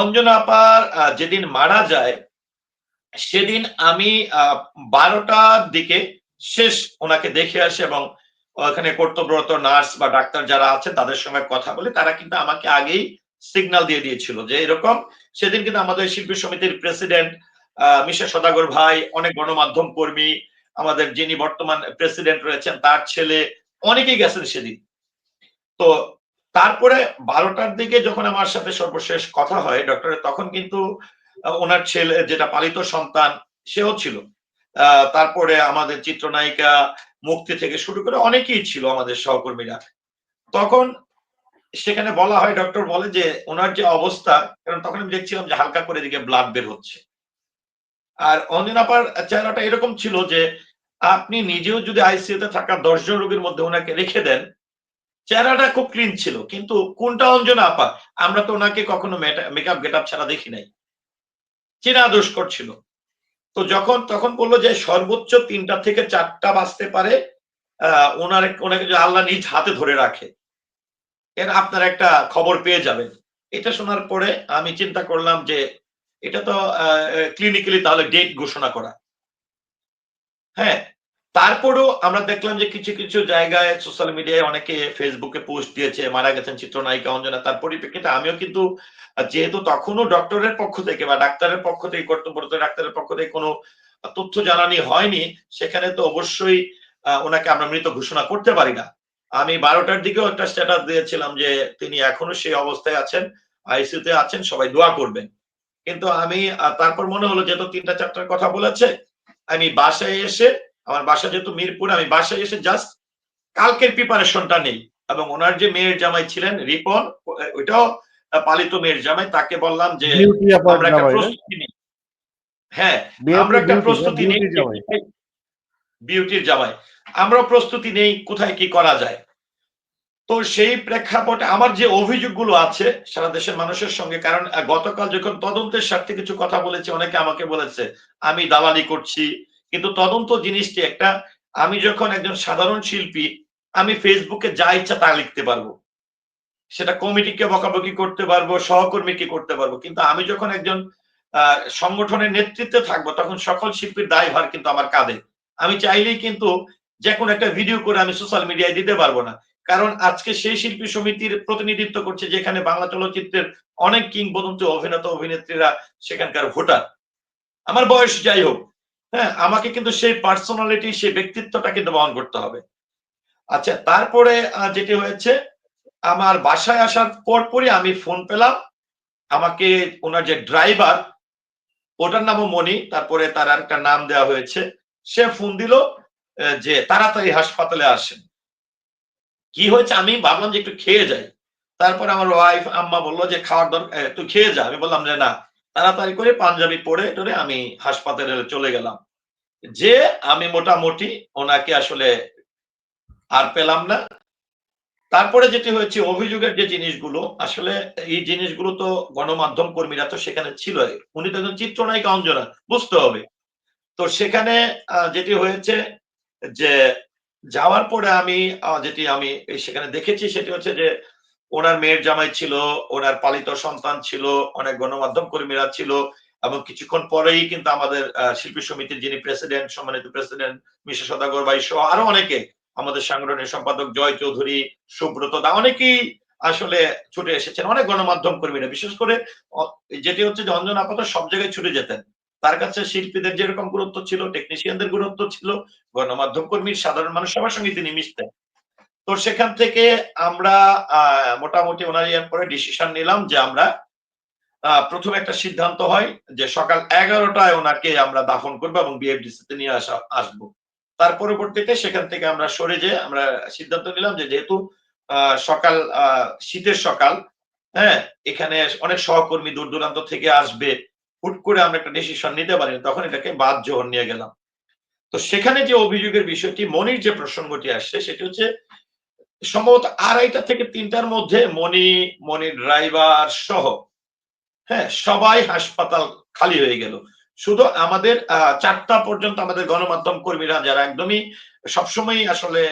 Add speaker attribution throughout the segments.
Speaker 1: অঞ্জনা আপার যেদিন মারা যায়, সেদিন আমি বারোটার দিকে শেষ ওনাকে দেখে আসি এবং ওখানে কর্তব্যরত নার্স বা ডাক্তার যারা আছে, তাদের সঙ্গে কথা বলে। তারা কিন্তু আমাকে আগেই সিগনাল দিয়ে দিয়েছিল যে এরকম সেদিন কিন্তু আমাদের শিল্পী সমিতির প্রেসিডেন্ট মিশা সদাগর ভাই, অনেক গণমাধ্যম কর্মী, আমাদের যিনি বর্তমান প্রেসিডেন্ট রয়েছেন, তার ছেলে অনেকেই গেছেন সেদিন। তো তারপরে বারোটার দিকে যখন আমার সাথে সর্বশেষ কথা হয় ডক্টরের তখন কিন্তু ওনার ছেলে, যেটা পালিত সন্তান, সেও ছিল। তারপরে আমাদের চিত্রনায়িকা মুক্তি থেকে শুরু করে অনেকেই ছিল আমাদের সহকর্মীরা। তখন সেখানে বলা হয় ডক্টর বলে যে, ওনার যে অবস্থা, কারণ তখন আমি দেখছিলাম যে হালকা করে দিকে ব্লাড বের হচ্ছে। আর অঞ্জনাপার চেহারাটা এরকম ছিল যে, আপনি নিজেও যদি আইসিইউতে থাকা দশজন রোগীর মধ্যে ওনাকে রেখে দেন চেহারাটা খুব ক্লিন ছিল, কিন্তু কোনটা অঞ্জনা আপা? আমরা তো ওনাকে কখনো মেকআপ গেট আপ ছাড়া দেখি নাই। চেনা দুষ্কর করছিল তো যখন, তখন বলল যে সর্বোচ্চ তিনটা থেকে চারটা বাঁচতে পারে ওনার ওনাকে যদি আল্লাহ নিজ হাতে ধরে রাখে, এর আপনার একটা খবর পেয়ে যাবেন। এটা শোনার পরে আমি চিন্তা করলাম যে এটা তো ক্লিনিক্যালি তাহলে ডেট ঘোষণা করা। হ্যাঁ তারপরেও আমরা দেখলাম যে কিছু কিছু জায়গায় সোশ্যাল মিডিয়ায় অনেকে ফেসবুকে পোস্ট দিয়েছে, মারা গেছেন চিত্রনায়িকা অঞ্জনা তার পরিপ্রেক্ষিতে আমিও কিন্তু যেহেতু তখনও ডক্টরের পক্ষ থেকে বা ডাক্তারের পক্ষ থেকে, কর্তব্যরত ডাক্তারের পক্ষ থেকে কোনো তথ্য জানানি হয়নি, সেখানে তো অবশ্যই ওনাকে আমরা মৃত ঘোষণা করতে পারি না। আমি বারোটার দিকেও একটা স্ট্যাটাস দিয়েছিলাম যে তিনি এখনও সেই অবস্থায় আছেন আইসিউতে আছেন, সবাই দোয়া করবেন। কিন্তু আমি তারপর মনে হলো যেহেতু তিনটা চারটার কথা বলেছে, আমি বাসায় এসে আমার বাসা যেহেতু মিরপুর আমি বাসায় এসে জাস্ট কালকের প্রিপারেশনটা নেই। এবং ওনার যে মেয়ের জামাই ছিলেন রিপন ওইটাও পালিত মেয়ের জামাই তাকে বললাম যে আমরা একটা প্রস্তুতি নিই। হ্যাঁ আমরা একটা প্রস্তুতি নেই। বিউটির জামাই। আমরা প্রস্তুতি নেই কোথায় কি করা যায়। তো সেই প্রেক্ষাপটে আমার যে অভিযোগগুলো আছে সারা দেশের মানুষের সঙ্গে কারণ গতকাল যখন তদন্তের স্বার্থে কিছু কথা বলেছে অনেকে আমাকে বলেছে আমি দালালি করছি কিন্তু তদন্ত জিনিসটি একটা, আমি যখন একজন সাধারণ শিল্পী, আমি ফেসবুকে যা ইচ্ছা তা লিখতে পারব। সেটা কমিটিকে বকাবকি করতে পারব, সহকর্মীকে করতে পারব। কিন্তু আমি যখন একজন সংগঠনের নেতৃত্বে থাকব, তখন সকল শিল্পীর দায়ভার কিন্তু আমার কাঁধে। আমি চাইলেই কিন্তু যে কোনো একটা ভিডিও করে আমি সোশ্যাল মিডিয়ায় দিতে পারব না। কারণ আজকে সেই শিল্পী সমিতির প্রতিনিধিত্ব করছে, যেখানে বাংলা চলচ্চিত্রের অনেক কিংবদন্তি অভিনেতা, অভিনেত্রীরা সেখানকার ভোটার। আমার বয়স যাই হোক হ্যাঁ আমাকে কিন্তু সেই পার্সোনালিটি সেই ব্যক্তিত্বটা কিন্তু বহন করতে হবে। আচ্ছা তারপরে যেটি হয়েছে, আমার বাসায় আসার পরপরই আমি ফোন পেলাম। আমাকে ওনার যে ড্রাইভার ওটার নামও মনি তারপরে তার একটা নাম দেওয়া হয়েছে। সে ফোন দিল যে তাড়াতাড়ি হাসপাতালে আসেন। কি হয়েছে? আমি ভাবলাম যে একটু খেয়ে যাই। তারপর আমার ওয়াইফ আম্মা বলল যে খাওয়ার দরকার তুই খেয়ে যা। আমি বললাম যে না। তাড়াতাড়ি করে পাঞ্জাবি পরে টরে আমি হাসপাতালে চলে গেলাম। যে আমি মোটামুটি ওনাকে আসলে আর পেলাম না। তারপরে যেটি হয়েছে, অভিযোগের যে জিনিসগুলো, আসলে এই জিনিসগুলো তো গণমাধ্যম কর্মীরা তো সেখানে ছিল। উনি তো একজন চিত্রনায়িকা অঞ্জনা, বুঝতে হবে। তো সেখানে যেটি হয়েছে যে, যাওয়ার পরে আমি যেটি আমি সেখানে দেখেছি, সেটি হচ্ছে যে ওনার মেয়ের জামাই ছিল, ওনার পালিত সন্তান ছিল, অনেক গণমাধ্যম কর্মীরা ছিল, এবং কিছুক্ষণ পরেই কিন্তু আমাদের শিল্পী সমিতির যিনি প্রেসিডেন্ট সম্মানিত প্রেসিডেন্ট মিশা সদাগর ভাই সহ আরও অনেকে, আমাদের সাংগঠনিক সম্পাদক জয় চৌধুরী, সুব্রত দা, অনেকেই আসলে ছুটে এসেছেন, অনেক গণমাধ্যম কর্মীরা, বিশেষ করে যেটি হচ্ছে যে অঞ্জন আপাতত সব জায়গায় ছুটে যেতেন। তার কাছে শিল্পীদের যেরকম গুরুত্ব ছিল টেকনিশিয়ানদের গুরুত্ব ছিল, গণমাধ্যম কর্মীর সাধারণ মানুষ সবার সঙ্গে তিনি মিশতেন। তো সেখান থেকে আমরা মোটামুটি ওনার ইয়ার পরে ডিসিশন নিলাম যে আমরা প্রথমে একটা সিদ্ধান্ত হয় যে সকাল এগারোটায় ওনাকে আমরা দাফন করব এবং বিএফডিসিতে নিয়ে আসা, আসব। তার পরবর্তীতে সেখান থেকে আমরা সরে যে আমরা সিদ্ধান্ত নিলাম যে যেহেতু সকাল শীতের সকাল হ্যাঁ এখানে অনেক সহকর্মী দূর দূরান্ত থেকে আসবে, হুট করে আমরা একটা ডিসিশন নিতে পারি তখন এটাকে বাদ জোহর নিয়ে গেলাম। তো সেখানে যে অভিযোগের বিষয়টি, মনির যে প্রসঙ্গটি আসছে, সেটি হচ্ছে সম্ভবত আড়াইটা থেকে তিনটার মধ্যে মনি মনি ড্রাইভার সহ হ্যাঁ সবাই হাসপাতাল খালি হয়ে গেল। শুধু আমাদের চারটা পর্যন্ত আমাদের গণমাধ্যম কর্মীরা যারা একদমই সবসময় আসলে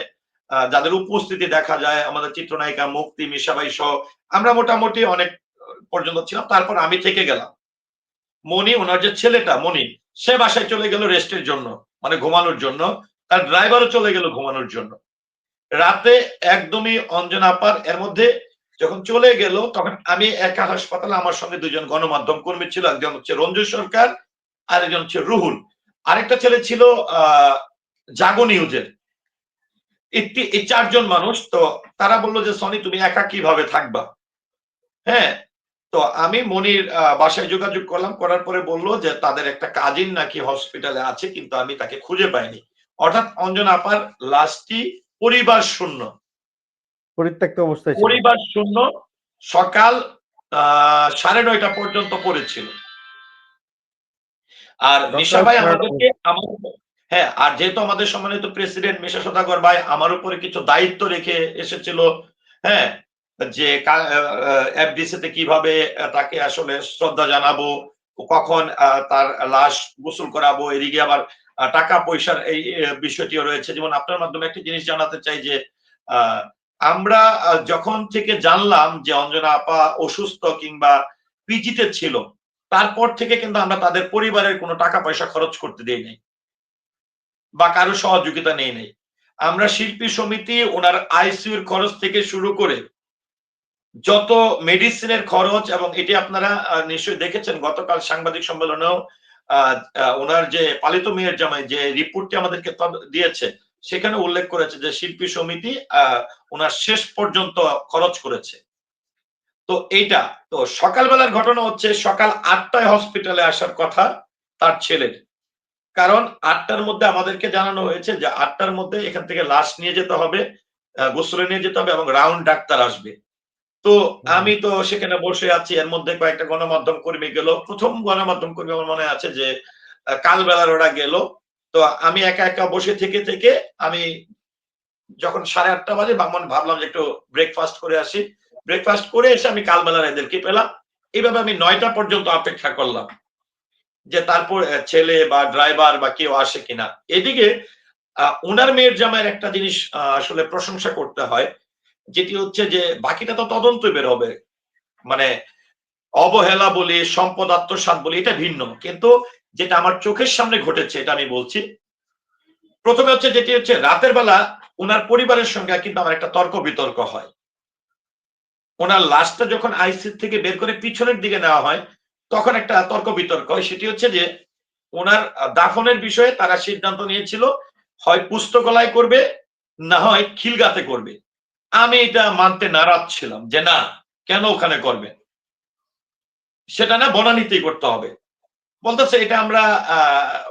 Speaker 1: যাদের উপস্থিতি দেখা যায়, আমাদের চিত্রনায়িকা মুক্তি মিশাবাই সহ, আমরা মোটামুটি অনেক পর্যন্ত ছিলাম, তারপর আমি থেকে গেলাম। মনি ওনার যে ছেলেটা মনি সে বাসায় চলে গেল রেস্টের জন্য মানে ঘুমানোর জন্য, তার ড্রাইভারও চলে গেল ঘুমানোর জন্য। রাতে একদমই অঞ্জনা আপার এর মধ্যে যখন চলে গেল, তখন আমি একা হাসপাতালে আমার সঙ্গে দুজন গণমাধ্যম কর্মী ছিল, একজন হচ্ছে রঞ্জু সরকার আর একজন হচ্ছে রুহুল। আরেকটা ছেলে ছিল, আহ, জাগো নিউজের। এই চারজন মানুষ, তো তারা বলল যে, সনি, তুমি একা কীভাবে থাকবা? হ্যাঁ তো আমি মনির বাসায় যোগাযোগ করলাম। করার পরে বলল যে, তাদের একটা কাজিন নাকি হসপিটালে আছে, কিন্তু আমি তাকে খুঁজে পাইনি। অর্থাৎ অঞ্জনা আপার লাশটি পরিবার শূন্য।
Speaker 2: পরিত্যক্ত অবস্থায়
Speaker 1: পরিবার শূন্য সকাল সাড়ে নয়টা পর্যন্ত পড়েছিল। আর মিশা ভাই আমাদেরকে আমার হ্যাঁ আর যেহেতু আমাদের সম্মানিত প্রেসিডেন্ট মিশা সদাগর ভাই আমার উপরে কিছু দায়িত্ব রেখে এসেছিল হ্যাঁ যে এফডিসি তে কীভাবে তাকে আসলে শ্রদ্ধা জানাব কখন আহ, তার লাশ গোসল করাবো এদিকে আবার টাকা পয়সার এই বিষয়টিও রয়েছে। যেমন আপনার মাধ্যমে একটা জিনিস জানাতে চাই যে আমরা যখন থেকে জানলাম যে অঞ্জনা আপা অসুস্থ কিংবা পিজিতে ছিল, তারপর থেকে কিন্তু আমরা তাদের পরিবারের কোনো টাকা পয়সা খরচ করতে দিই নাই বা কারও সহযোগিতা নেই নাই। আমরা শিল্পী সমিতি, ওনার আইসিউর খরচ থেকে শুরু করে যত মেডিসিনের খরচ এবং এটি আপনারা নিশ্চয়ই দেখেছেন, গতকাল সাংবাদিক সম্মেলনেও ওনার যে পালিত মেয়ের জামাই যে রিপোর্টটি আমাদেরকে দিয়েছে, সেখানে উল্লেখ করেছে যে শিল্পী সমিতি ওনার শেষ পর্যন্ত খরচ করেছে। তো এইটা, তো সকালবেলার ঘটনা হচ্ছে সকাল আটটায় হসপিটালে আসার কথা তার ছেলের। কারণ আটটার মধ্যে আমাদেরকে জানানো হয়েছে যে আটটার মধ্যে এখান থেকে লাশ নিয়ে যেতে হবে গোসলে নিয়ে যেতে হবে এবং রাউন্ড ডাক্তার আসবে। তো আমি তো সেখানে বসে আছি এর মধ্যে কয়েকটা গণমাধ্যম কর্মী গেল। প্রথম গণমাধ্যম কর্মী আমার মনে আছে যে কালবেলার ওরা গেল। তো আমি একা একা বসে থেকে থেকে আমি যখন সাড়ে আটটা বাজে ভাবলাম ভাবলাম যে একটু ব্রেকফাস্ট করে আসি। ব্রেকফাস্ট করে এসে আমি কালবেলার এদেরকে পেলাম। এইভাবে আমি নয়টা পর্যন্ত অপেক্ষা করলাম যে তারপর ছেলে বা ড্রাইভার বা কেউ আসে কিনা। এদিকে ওনার মেয়ের জামাইয়ের একটা জিনিস আহ, আসলে প্রশংসা করতে হয়। যেটি হচ্ছে যে বাকিটা তো তদন্ত বের হবে। মানে অবহেলা বলি, সম্পদ আত্মসাৎ বলি, এটা ভিন্ন। কিন্তু যেটা আমার চোখের সামনে ঘটেছে, এটা আমি বলছি। প্রথমে হচ্ছে যেটি হচ্ছে, রাতের বেলা ওনার পরিবারের সঙ্গে কিন্তু আমার একটা তর্ক বিতর্ক হয়। ওনার লাশটা যখন আইসি থেকে বের করে পিছনের দিকে নেওয়া হয়, তখন একটা তর্ক বিতর্ক হয়। সেটি হচ্ছে যে ওনার দাফনের বিষয়ে তারা সিদ্ধান্ত নিয়েছিল, হয় পুস্তকলায় করবে, না হয় খিলগাতে করবে। আমি এটা মানতে নারাজ ছিলাম যে না, কেন ওখানে করবে? সেটা না বনানীতেই করতে হবে। বলতেছে এটা আমরা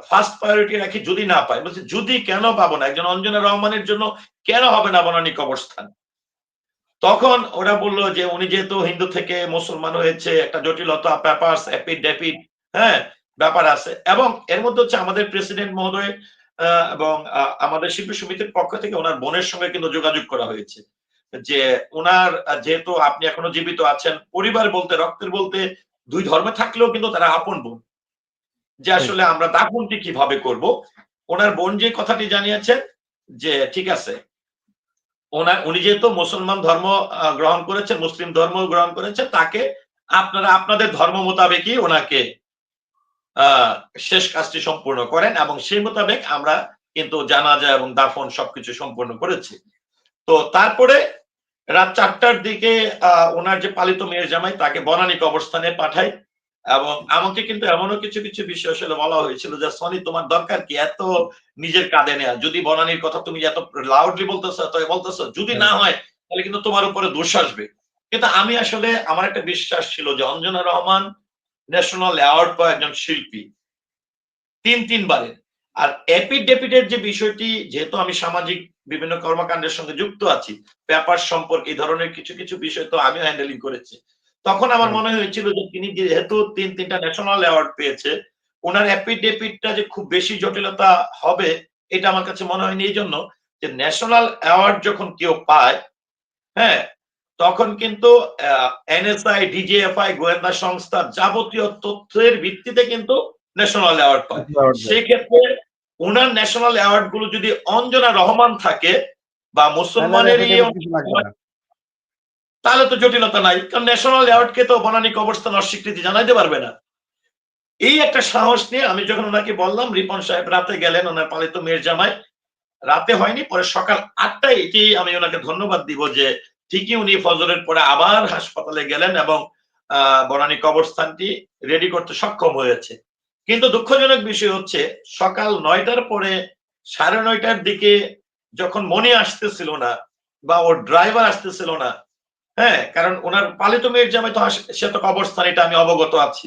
Speaker 1: ফার্স্ট প্রায়োরিটি রাখি যদি না পাই। বলছে, যদি কেন পাবো না? একজন অঞ্জনা রহমানের জন্য কেন হবে না বনানী কবরস্থান? তখন ওরা বলল যে, উনি যেহেতু হিন্দু থেকে মুসলমান হয়েছে, একটা জটিলতা পেপার্স এপিডেপিড হ্যাঁ ব্যাপার আছে। এবং এর মধ্যে হচ্ছে আমাদের প্রেসিডেন্ট মহোদয় এবং আমাদের শিল্পী সমিতির পক্ষ থেকে ওনার বোনের সঙ্গে কিন্তু যোগাযোগ করা হয়েছে। যে ওনার যেহেতু আপনি এখনও জীবিত আছেন পরিবার বলতে রক্তের বলতে দুই ধর্মে থাকলেও কিন্তু তারা আপন বোন। যে আসলে আমরা দাফনটি কীভাবে করব ওনার বোন যে কথাটি জানিয়েছেন যে ঠিক আছে ওনার উনি যেহেতু মুসলমান ধর্ম গ্রহণ করেছেন মুসলিম ধর্ম গ্রহণ করেছেন তাকে আপনারা আপনাদের ধর্ম মোতাবেকই ওনাকে আহ, শেষ কাজটি সম্পূর্ণ করেন এবং সেই মোতাবেক আমরা কিন্তু জানাজা এবং দাফন সবকিছু সম্পূর্ণ করেছি। তো তারপরে রাত চারটার দিকে ওনার যে পালিত মেয়ের জামাই, তাকে বনানী কবরস্থানে পাঠায় এবং আমাকে কিন্তু এমনও কিছু কিছু বিষয় আসলে বলা হয়েছিল যে, সনি, তোমার দরকার কি? এত নিজের কাঁধে নেয়া। যদি বনানীর কথা তুমি এত লাউডলি বলতেছো, এত বলতেছো, যদি না হয়, তাহলে কিন্তু তোমার উপরে দোষ আসবে। কিন্তু আমি আসলে, আমার একটা বিশ্বাস ছিল যে, অঞ্জনা রহমান ন্যাশনাল অ্যাওয়ার্ড পাওয়া একজন শিল্পী। তিন, তিনবারের। আর এপিডেপিডের যে বিষয়টি, যেহেতু আমি সামাজিক বিভিন্ন কর্মকাণ্ডের সঙ্গে যুক্ত আছি। ব্যাপার সম্পর্কে এই ধরনের কিছু কিছু বিষয় তো আমি হ্যান্ডেলিং করেছি। তখন আমার মনে হয়েছিল যে তিনি যেহেতু তিন তিনটা ন্যাশনাল অ্যাওয়ার্ড পেয়েছে ওনার অ্যাপিডেপিডটা যে খুব বেশি জটিলতা হবে এটা আমার কাছে মনে হয়নি এই জন্য যে ন্যাশনাল অ্যাওয়ার্ড যখন কেউ পায় হ্যাঁ তখন কিন্তু এনএসআই ডিজিএফআই গোয়েন্দা সংস্থা যাবতীয় তথ্যের ভিত্তিতে কিন্তু ন্যাশনাল অ্যাওয়ার্ড পায়। সেক্ষেত্রে ওনার ন্যাশনাল অ্যাওয়ার্ডগুলো যদি অঞ্জনা রহমান থাকে বা
Speaker 2: না
Speaker 1: তাহলে তো জটিলতা নাই কারণ ন্যাশনাল অ্যাওয়ার্ডকে তো বনানী কবরস্থান অস্বীকৃতি জানাইতে পারবে না। এই একটা সাহস নিয়ে আমি যখন ওনাকে বললাম রিপন সাহেব রাতে গেলেন ওনার পালিত মেয়ের জামাই। রাতে হয়নি পরে সকাল আটটায় এটি আমি ওনাকে ধন্যবাদ দিব যে ঠিকই উনি ফজরের পরে আবার হাসপাতালে গেলেন এবং আহ, বনানী কবরস্থানটি রেডি করতে সক্ষম হয়েছে। কিন্তু দুঃখজনক বিষয় হচ্ছে, সকাল নয়টার পরে সাড়ে নয়টার দিকে যখন মনে আসতেছিল না, বা ওর ড্রাইভার আসতেছিল না হ্যাঁ কারণ ওনার পালিত মেয়ের জামাই তো সে তো কবরস্থান, এটা আমি অবগত আছি।